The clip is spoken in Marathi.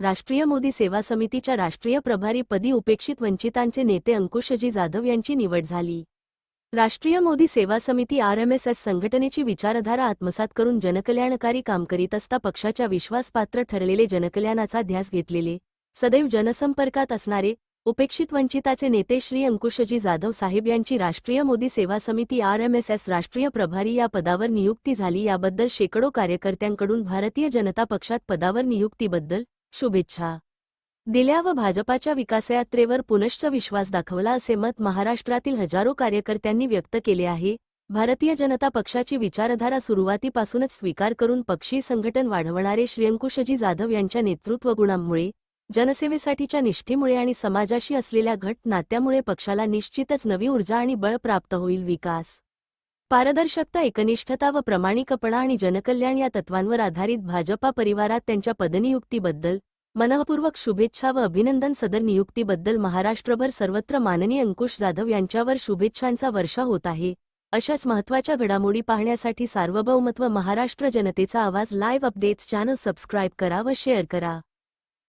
राष्ट्रीय मोदी सेवा समितीच्या राष्ट्रीय प्रभारी पदी उपेक्षित वंचितांचे नेते अंकुशजी जाधव यांची निवड झाली. राष्ट्रीय मोदी सेवा समिती आरएमएसएस संघटनेची विचारधारा आत्मसात करून जनकल्याणकारी काम करीत असता पक्षाच्या विश्वासपात्र ठरलेले जनकल्याणाचा ध्यास घेतलेले सदैव जनसंपर्कात असणारे उपेक्षित वंचिताचे नेते श्री अंकुशजी जाधव साहेब यांची राष्ट्रीय मोदी सेवा समिती आरएमएसएस राष्ट्रीय प्रभारी या पदावर नियुक्ती झाली याबद्दल शेकडो कार्यकर्त्यांकडून भारतीय जनता पक्षात पदावर नियुक्तीबद्दल शुभेच्छा. दिल्या व भाजपाच्या विकासयात्रेवर पुनश्च विश्वास दाखवला असे मत महाराष्ट्रातील हजारो कार्यकर्त्यांनी व्यक्त केले आहे. भारतीय जनता पक्षाची विचारधारा सुरुवातीपासूनच स्वीकार करून पक्षी संघटन वाढवणारे श्रीअंकुशजी जाधव यांच्या नेतृत्वगुणांमुळे जनसेवेसाठीच्या निष्ठेमुळे आणि समाजाशी असलेल्या घट नात्यामुळे पक्षाला निश्चितच नवी ऊर्जा आणि बळ प्राप्त होईल विकास. पारदर्शकता एकनिष्ठता व प्रामाणिकपणा आणि जनकल्याण या तत्वांवर आधारित भाजपा परिवारात त्यांच्या पदनियुक्तीबद्दल मनःपूर्वक शुभेच्छा व अभिनंदन सदर नियुक्तीबद्दल महाराष्ट्रभर सर्वत्र माननीय अंकुश जाधव यांच्यावर शुभेच्छांचा वर्षा होत आहे. अशाच महत्त्वाच्या घडामोडी पाहण्यासाठी सार्वभौमत्व महाराष्ट्र जनतेचा आवाज लाईव्ह अपडेट्स चॅनल सबस्क्राईब करा व शेअर करा.